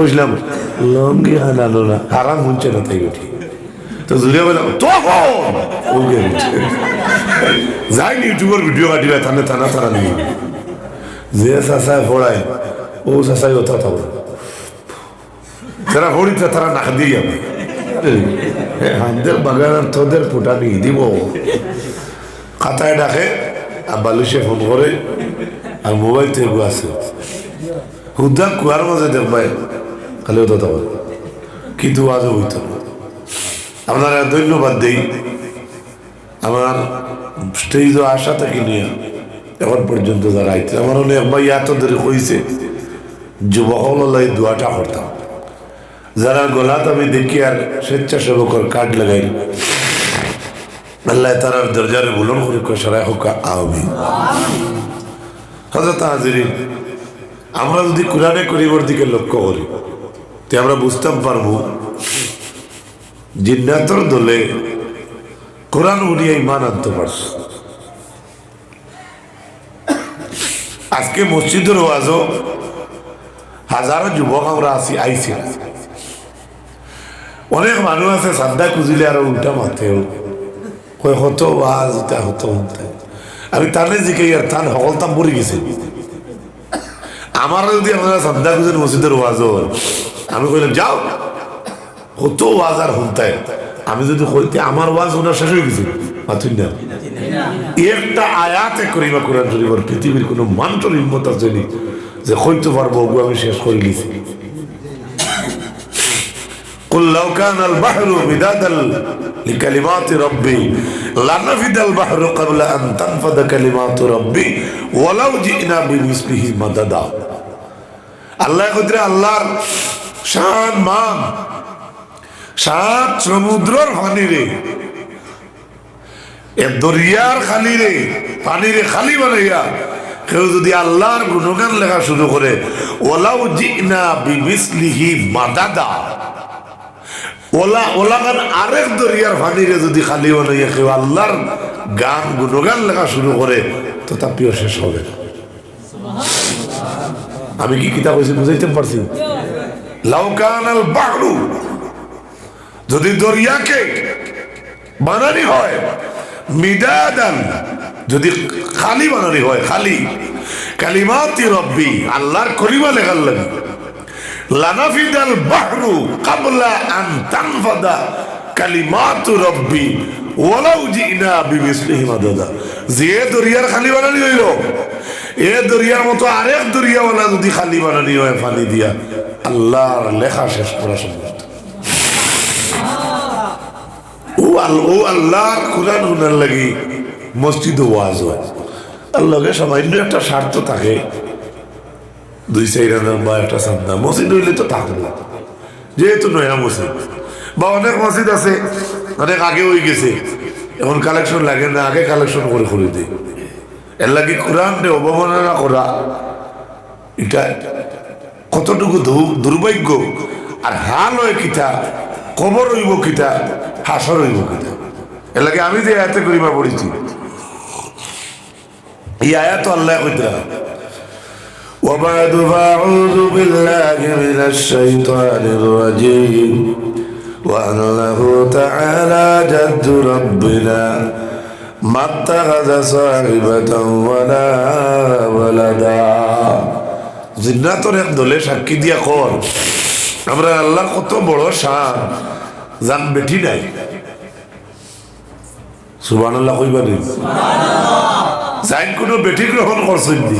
বুঝলাম। লঙ্গি হানালো না আরাম হচ্ছে না তাই উঠি তো জুড়ে বললাম তখন যাইনি ইউটিউবের ভিডিও কাটিবে থানে, থানা থানা নিয়ে যে চাচায় পড়ায়, ও চাচাই ওটা থাকবে যারা হরিতে তারা নাক দিয়ে যাবে। হামদের বাগানের তোদের ফুটানি দিব। খাতায় ডাকে, আর বালুসে ফোন করে, আর মোবাইল থেকে আছে। হুদা কুয়ার মাঝে দেখবাই খালি ওটা তখন কিন্তু আজও হইত। আপনারা ধন্যবাদ দেই। আমার স্টেজ আশা থেকে নিয়ে এখন পর্যন্ত যারা আইতে আমার অনেক ভাই এত ধরে কইছে যুবকল এই দোয়াটা করতাম। যারা গলাত আমি দেখি আর স্বেচ্ছাসেবকর কার্ড লাগাই আল্লাহ তারার দরজারে বুলন করে কষারায় হোক আহমি হজরত হাজিরিন, আমরা যদি কোরআনে করিবর দিকে লক্ষ্য করি তে আমরা বুঝতাম পারব জিন্নাতর দলে কোরআন উড়িয়ে ইমান আনতে পারছে। আজকে মসজিদের ওয়াজও হাজারো যুবক আমরা আসি আইছি অনেক মানুষ আছে, সাদ্দা খুঁজিলে আর উল্টা মাথেও কয়, হতো ওয়াজ হতো হতে আমি তাহলে জিকে আর তান সকলতাম পড়ে গেছে। আমার যদি আপনারা মসজিদের ওয়াজ আমি কইলাম, যাও। হতো ওয়াজ আর হুমতায় আমি যদি কইতে আমার ওয়াজ ওনার শেষ হয়ে গেছে। মাথুন না একটা আয়াতে করিবা কোরআন শরীফের পৃথিবীর কোনো মানুষের হিম্মত যে হইতে পারব আমি শেষ করে লিছি قل لو كان البحر مدادا لكلمات ربي لنفد البحر قبل ان تنفد كلمات ربي ولو جئنا بمثله مددا আল্লাহ কদরে আল্লাহর শান মান সাত সমুদ্রর পানি রে এ দরিয়ার খালি রে পানি রে খালি বানাইয়া কেউ যদি আল্লাহর গুণগান লেখা শুরু করে ওলাও জিনা বিমিসলিহি মাদাদা ওলা ওলা গান আরেক দরিয়ার পানিরে যদি খালি বানাইয়া কেউ আল্লাহর গান, গুণগান লেখা শুরু করে, তো তা প্রিয় শেষ হবে। আমি কি কিতাব হয়েছি বুঝাইতে পারছি? লাউকান আল বাহরু যদি দরিয়াকে বানানি হয়, মিদাদান, যদি খালি বানানি হয়, খালি, কালিমাতি রব্বি, আল্লাহর কলিমা লেখার লাগে। লানাফিদাল বাহরু কাবলা আন তানফাদা কালিমাতু রব্বি ওয়ালাউ জিনা বিমিসলিহি মাদাদা। যে দরিয়ার খালি বানানি হইল, এ দরিয়ার মতো আরেক দরিয়াওয়ালা যদি খালি বানানি হয় পানি দিয়া আল্লাহর লেখা শেষ করা সম্ভব। ও ও আল্লাহর কোরআন শুনার লাগি মসজিদ ওয়াজ হয়। তার লগে সামান্য একটা স্বার্থ থাকে। দুই চার আনা বা একটা চান্দা মসজিদ হইলে তো থাকবে যেহেতু নয়া মসজিদ। বা অনেক মসজিদ আছে, অনেক আগে হয়ে গেছে। এখন কালেকশন লাগে না, আগে কালেকশন করে করে দিই। এর লাগে কোরআন অবমাননা করা, এটা কতটুকু দুর্ভাগ্য? আর হাল হয় কিতা, কবর হইব কিতা, হাসর হইব কিতা। এর লাগে আমি যে আয়াতে করিবা পড়েছি। এই আয়াত আল্লাহ কইতে وبعد فأعوذ بالله من الشيطان الرجيم وأنه تعالى جد ربنا ما اتخذ صاحبة ولا ولدا জিন্নাতর এক দলে সাক্ষী দিয়া কর আমরা আল্লাহ কত বড় শান জান বেঠি নাই সুবান আল্লাহ কইবা নেই জান কোনো বেটি গ্রহণ করছেন দি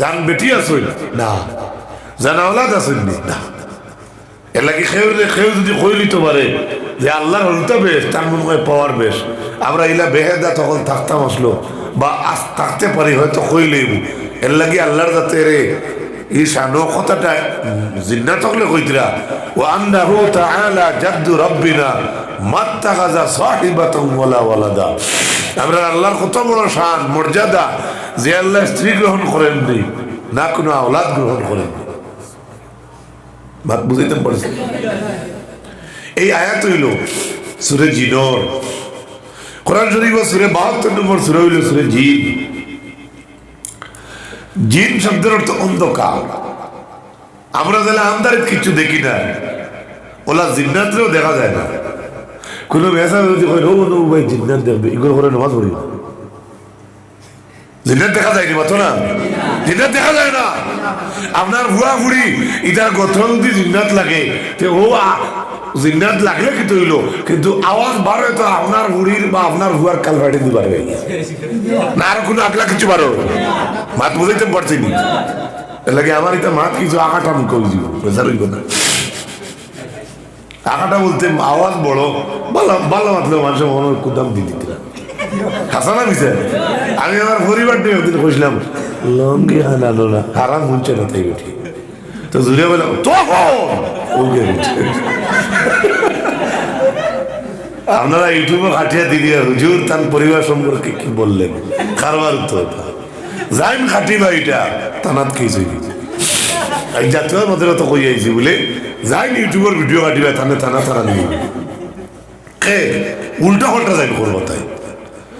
জান বেটি আসই না। জান আওলাদ আসই নি? লাগে খেউ খেউ যদি কইলিতে পারে, যে আল্লাহর হলতা বেশ, তার মনে হয় পাওয়ার বেশ। আমরা ইলা বেহেদা তখন থাকতাম আসলো, বা আজ থাকতে পারি, হয়তো কইলেই এর লাগি আল্লাহর যাতে রে এই শানো কথাটা জিন্না থাকলে কইতরা ও আন্নাহু তাআলা জাদ্দু রাব্বিনা মাত্তাখাযা সাহিবাতান ওয়ালা ওয়ালাদা। আমরা আল্লাহর কত বড় শান, মর্যাদা যে আল্লাহ স্ত্রী গ্রহণ করেন নি না কোনো আওলাদ গ্রহণ করেন ভাত বুঝাইতে পারছি এই আয়াত হইল সুরে জিনর। কোরআন শরীফ সুরে বাহাত্তর নম্বর সুরে হইল সুরে জিন। জিন শব্দের অর্থ অন্ধকার। আমরা তাহলে আন্দারে কিছু দেখি না, ওলা জিন্নাতরেও দেখা যায় না। কোনো মেসা যদি হয় ভাই, জিন্নাত দেখবে। এগুলো করে নামাজ পড়ি না। জিন্নাত দেখা যায়নি মাত্র না? জিন্নাত দেখা যায় না। আপনার ভুয়া ফুড়ি ইটার গঠন যদি জিন্নাত লাগে। ও জিন্নাত লাগলে কি তৈল কিন্তু আওয়াজ বার তো আপনার বুড়ির বা আপনার ভুয়ার কাল ফাটে দিবার হয়ে না আর কোনো আগলা কিছু পারো মাত বুঝাইতে পারছি নি। এর লাগে আমার এটা মাত কিছু আঁকাটা মুখ দিব, বেজার হইব না। আঁকাটা বলতে আওয়াজ বড় ভালো ভালো মাতলে মানুষের মনে কুদাম দিয়ে দিতে হাসা না দিছে আমি আমার পরিবার নিয়ে একদিন কইছিলাম লঙ্গি হানালো না। হারাম শুনছে না তাই উঠি। তো জুড়ে বললাম তো ওকে আপনারা ইউটিউবে খাটিয়া দিদি হুজুর তার পরিবার সম্পর্কে কি বললেন? কারবার উত্তর যাইন খাটিবা এটা তানাত খেয়েছে এই জাতীয় মধ্যে তো কই আইছি বলে যাইন ইউটিউবের ভিডিও কাটিবা থানে থানা থানা নিয়ে কে? উল্টা পাল্টা যাইন করব তাই।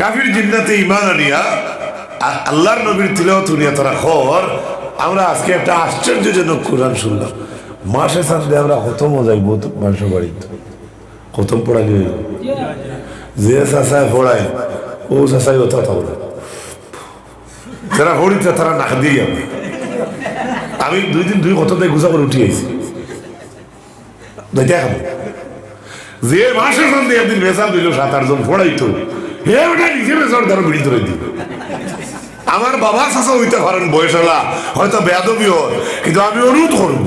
কাফির জিন্নাতে ইমান আনিয়া, আর আল্লাহর নবীর তিলাওয়াত উনিয়া তারা খর আমরা আজকে একটা আশ্চর্যজনক কোরআন শুনলাম। মাসে সাথে আমরা খতম যাই বহুত মানুষের বাড়িতে। হতম পড়ালি হইল। যে চাষায় পড়ায়, ও চাষাই ওটা থাকবে যারা হরিতে তারা নাক দিয়ে যাবে। আমি দুই দিন দুই কত গুছা করে উঠি আইছি। দেখাবো। যে মাসে সন্ধে একদিন বেসাল দিল, সাত আটজন পড়াইতো। আমার বাবা চাষা হইতে পারেন বয়সলা, হয়তো বেয়াদবি হয়, কিন্তু আমি অনুরোধ করব,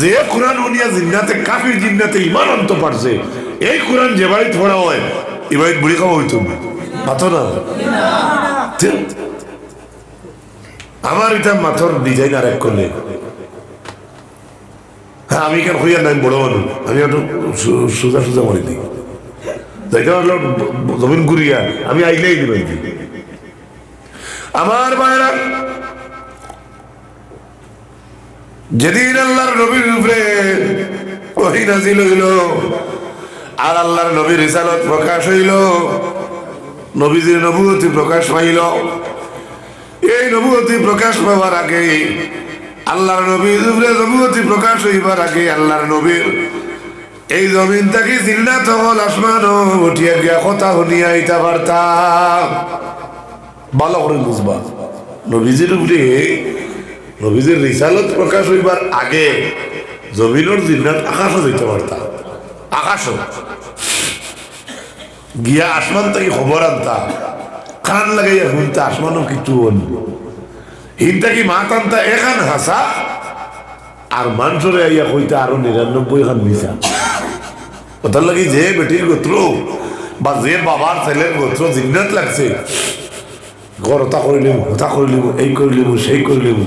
যে কোরআন উনিয়া জিন্নাতে, কাফির জিন্নাতে ইমান অন্ত পারছে, এই কোরআন যে বাড়িতে পড়া হয় এ বাড়িতে বুড়ি খাওয়া হইতো হ্যাঁ আমি কেন হইয়া নাই বড় মানুষ। আমি একটু সোজা সোজা মারি দিই। জমিন ঘুরিয়া, আমি আইলেই দিই আমার মায়েরা যেদিন আল্লাহর নবীর উপরে হইল আর আল্লাহর নবীর রিসালত প্রকাশ হইল, নবীজির নবুয়তি প্রকাশ পাইল। এই নবুয়তি প্রকাশ পাওয়ার আগে আল্লাহর নবীর উপরে নবুয়তি প্রকাশ হইবার আগে আল্লাহর নবীর এই জমিন থেকে জিল্লাত হল আসমান উঠিয়া গিয়া কথা শুনিয়া ইতা পারতাম ভালো করে বুঝবা। নবীজির উপরে, নবীজির রিসালত প্রকাশ হইবার আগে জমিনের জিন্নাত আকাশও দিতে পারতাম আকাশও গিয়া আসমান থেকে খবর আনতাম কান লাগাইয়া শুনতে আসমানও কিছু বলব হিনটা কি মা টানতা এখান হাসা। আর মানুষরে আইয়া কইতে আরও নিরানব্বই খান মিশা ওটার লাগি যে বেটির গোত্র বা যে বাবার ছেলের গোত্র জিন্নাত লাগছে ঘর ওটা করিলিম ওটা করিলিম এই করিলিম সেই করিলিম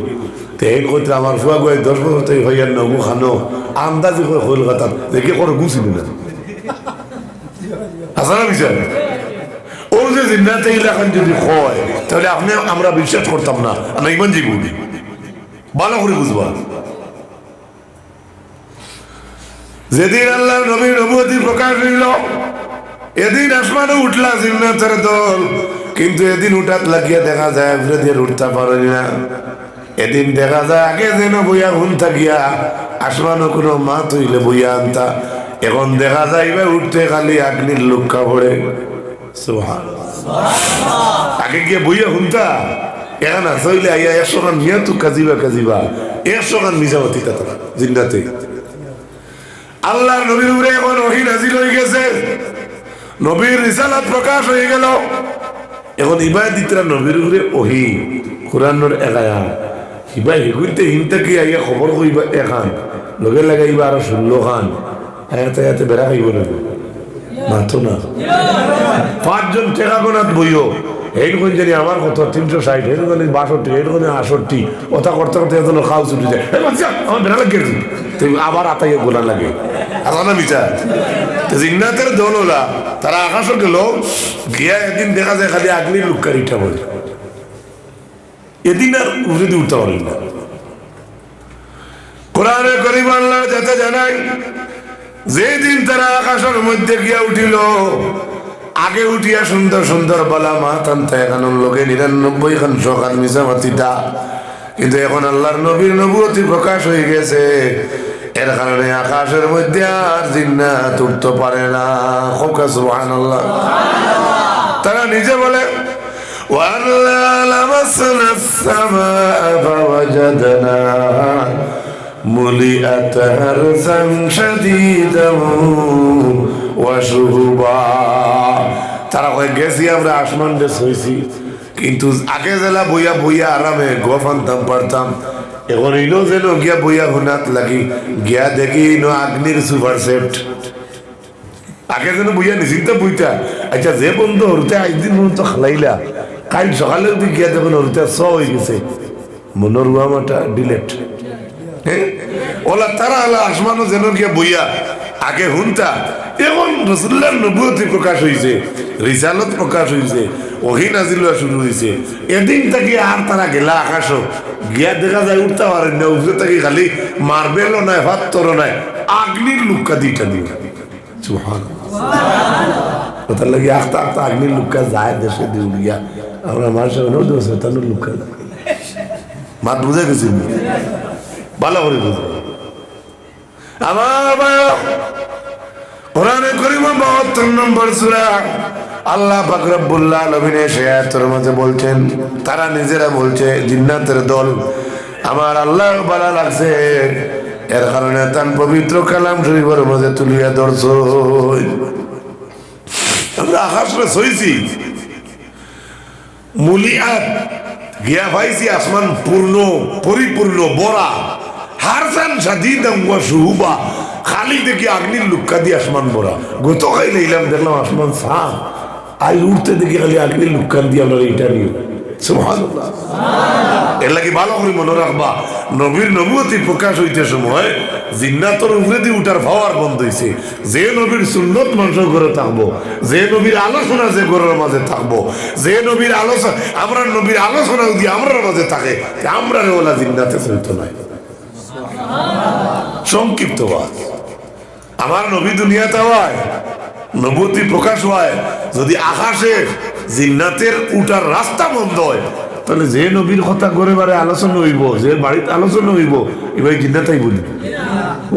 তো এই কইতে আমার ফুয়া গয়ে দশ বছর থেকে হইয়ার নগু খানো আন্দাজি করে হইল কথা দেখে করে গুছিল না হাসানা বিষয় ও যে জিন্নাতে ইলাকান যদি হয় তাহলে আপনি আমরা বিশ্বাস করতাম না আমরা ইমান জীবন ভালো করে বুঝবা যেদিন আল্লাহ নবী নবতী প্রকাশ হইল, এদিন আসমানে উঠলা জিন্নাতের দল। কিন্তু এদিন উঠাত লাগিয়ে দেখা যায় ঘুরে উঠতে পারে না। এদিন দেখা যায় আগে যেন বইয়া ঘুম থাকিয়া, আসমানও কোনো মা তৈলে বইয়া আনতা। এখন দেখা যায় এবার উঠতে খালি আগ্নির লুক্কা পড়ে। আগে গিয়ে বইয়া হুনতা এখন আসলে আইয়া একশো খান নিয়ে তু কাজিবা কাজিবা। একশো খান মিজামতি তারা জিন্দাতে আল্লাহর নবীর উপরে এখন ওহি নাজিল হয়ে গেছে। নবীর রিসালাত প্রকাশ হয়ে গেল। এখন ইবাই দিতরা নবীর উপরে ওহি কোরআনের একায়া ইবাই হেগুইতে হিনতে কি আইয়া খবর কইবা এখান? লগে লাগাইবা আরও ষোলো খান। আয়াতে আয়াতে বেড়া খাইব না মাথো না। পাঁচজন টেকা গোনাত বইও এইরকম জানি আমার কত তিনশো ষাট এরকম বাষট্টি এরকম আসট্টি কথা করতে করতে এত খাও ছুটি যায় "এ বাচ্চা, আমার বেড়া লাগে আবার আতাইয়ে গোলা লাগে। আলাদা বিচার জিন্নাতের দল ওলা, তারা আকাশও গেল, গিয়া একদিন দেখা যায় খালি আগ্নি লুকারিটা বলে এদিন আর দিয়ে উঠতে পারল না। কোরআনে করিম আল্লাহ যাতে জানাই, যেদিন তারা আকাশের মধ্যে গিয়া উঠিল, আগে উঠিয়া সুন্দর সুন্দর বলা মা টানতে এখন লোকে নিরানব্বই খান সকাল মিশা মাতিটা কিন্তু এখন আল্লাহর নবীর নবুয়তি প্রকাশ হয়ে গেছে। এর কারণে আকাশের মধ্যে আর জিন্নাত উঠতে পারে না খোকা সুবহান আল্লাহ তারা নিজে বলে وأنا لمسنا السماء فوجدناها ملئت هرسا شديدا وشهبا তারা কয়ে গেছি আমরা আসমান দেশ হয়েছি কিন্তু আগে জেলা বইয়া বইয়া আরামে গো ফানতাম পারতাম এখন ইনো যেন গিয়া বইয়া হুনাত লাগি, গিয়া দেখি ইনো আগ্নির সুপার সেট আগে যেন বইয়া নিশ্চিন্ত বইতা। আচ্ছা যে বন্ধু হরুতে একদিন পর্যন্ত খালাইলা কাল সকালে যদি গিয়া দেখুন হরুতে স হয়ে গেছে। মনোর মাটা ডিলেট হ্যাঁ ওলা তারা আলা আসমানো যেন গিয়া বইয়া। আগে হুনতা এখন রসুল্লার নবুয়তি প্রকাশ হয়েছে রিসালত প্রকাশ হয়েছে ওহি শুরু হয়েছে এদিন থেকে আর তারা গেলা আকাশ গিয়া দেখা যায় উঠতে পারেন না, উঠতে থাকি খালি মার্বেলও নাই ভাত্তরও নাই, আগ্নির লুক্কা দিটা ওটার লাগে আস্তে আস্তে আগ্নির লুক্কা যায় দেশে দিয়ে উড়িয়া আমরা মানুষের দোষ তার লুক্কা মাত বুঝে গেছি ভালো করে আমার বাহাত্তর নম্বর সুরা। আল্লাহ বলছেন, তারা নিজেরা বলছে, জিন্নাতের দল আমার আল্লাহ লাগছে। এর কারণে তার পবিত্র কালাম শরীফের তুলিয়া ধরছ। আমরা আকাশে গিয়া আসমান পূর্ণ, পরিপূর্ণ বড়া হারসান সুহুবা খালি দেখি আগ্নির লুক্কা দিয়ে আসমান বড়া গত খাইলে ইলাম দেখলাম আসমান সাফ আই উঠতে দেখি খালি আগ্নির লুক্কান দিয়ে আমরা এটা নিয়ে প্রকাশ হইতে বন্ধ যে যে নবীর আলোচনা যে যে নবীর আলোচনা, আমরা নবীর থাকে আমরা জিন্নাতে নাই। সংক্ষিপ্ত বাদ আমার নবী দুনিয়াতে হয় নবতী প্রকাশ হয়। যদি আকাশে জিন্নাতের উঠার রাস্তা বন্ধ হয়, তাহলে যে নবীর কথা করে বারে আলোচনা হইব, যে বাড়িতে আলোচনা হইব এবার জিন্নাতাই বলি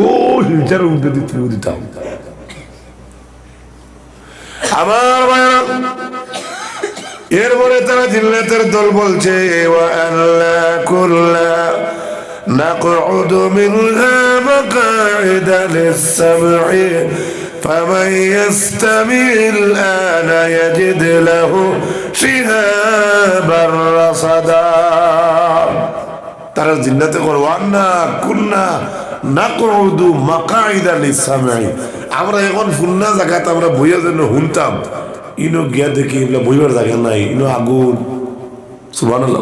ও, হিলচার উঠে দিতে দিতাম আমার ভাইরা এরপরে তারা জিন্নাতের দল বলছে, ওয়া আল্লাহ কুল্লা نقعد منها مقاعد للسمع فمن يستمع الآن يجد له شهابا رصدا তারা জিন্নাতে করো আন্না কুন্না নাকউদু মাকাইদা লিসামাই আমরা এখন ফুন্না জায়গাতে আমরা বইয়া জন্য শুনতাম ইনো গিয়া দেখি এগুলো বইবার জায়গা নাই ইনো আগুন সুবহানাল্লাহ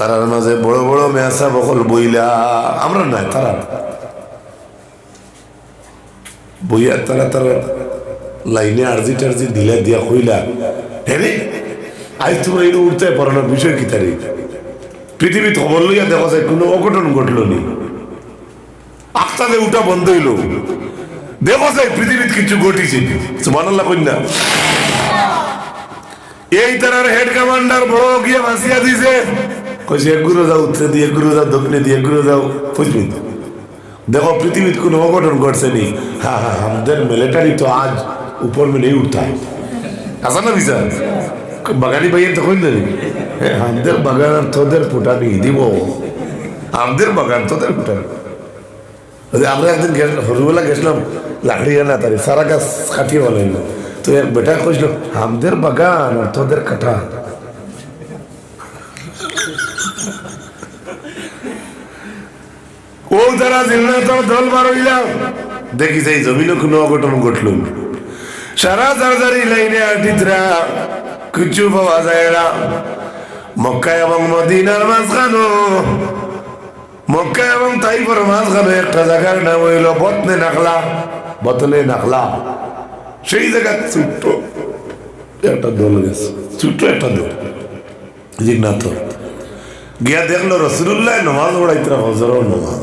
তারার মাঝে বড় বড় মেয়াসা বকল বইলা। আমরা নাই, তারা বইয়া তারা তারা লাইনে আর্জি টার্জি দিলা দিয়া কইলা হ্যাঁ আজ তোমরা এটা উঠতে পারো না বিষয় কি তারি পৃথিবীতে খবর লইয়া দেখা যায়, কোনো অঘটন ঘটলো নি। আখতালে উঠা বন্ধ হইল। দেখা যায় পৃথিবীতে কিছু ঘটিছে। সুবহানাল্লাহ কইনা এই তারার হেড কমান্ডার বড় গিয়ে ভাসিয়া দিছে। কইছে, এক গুরু যাও উত্তরে দিয়ে, এক গুরু যাও দক্ষিণে দিয়ে, এক গুরো যাও পশ্চিমে দেখো পৃথিবীর কোনো অঘটন ঘটছে নি। হ্যাঁ হ্যাঁ আমাদের মিলিটারি তো আজ উপর মিলেই উঠতে আসা আচ্ছা না, বিচার? বাগানি ভাইয়ের তখন নেই হ্যাঁ আমাদের বাগান আর তোদের ফুটানি দিব। আমাদের বাগান তোদের ফুটা আমরা একদিন হরুবেলা গেছিলাম, লাকড়ি আনা তারি, সারা গাছ কাটিয়ে বলেন তো এক বেটা কইছিল আমাদের বাগান আর তোদের কাটা ও তারা জিন্নাতর দল বার হইলাম, দেখি সেই জমিনে কোনো অঘটন ঘটল। সারা জারজারি লাইনে আটিতরা কিছু পাওয়া যায় না। মক্কা এবং মদিনার মাঝখানো মক্কা এবং তাই তাইফর মাঝখানে একটা জায়গার নাম হইল বতনে নাখলা বতনে নাখলা। সেই জায়গা ছোট্ট একটা দল গেছে, ছোট্ট একটা দল, জিন্নাত। গিয়া দেখল রসুল্লাহ নমাজ পড়াইতরা হজর নমাজ।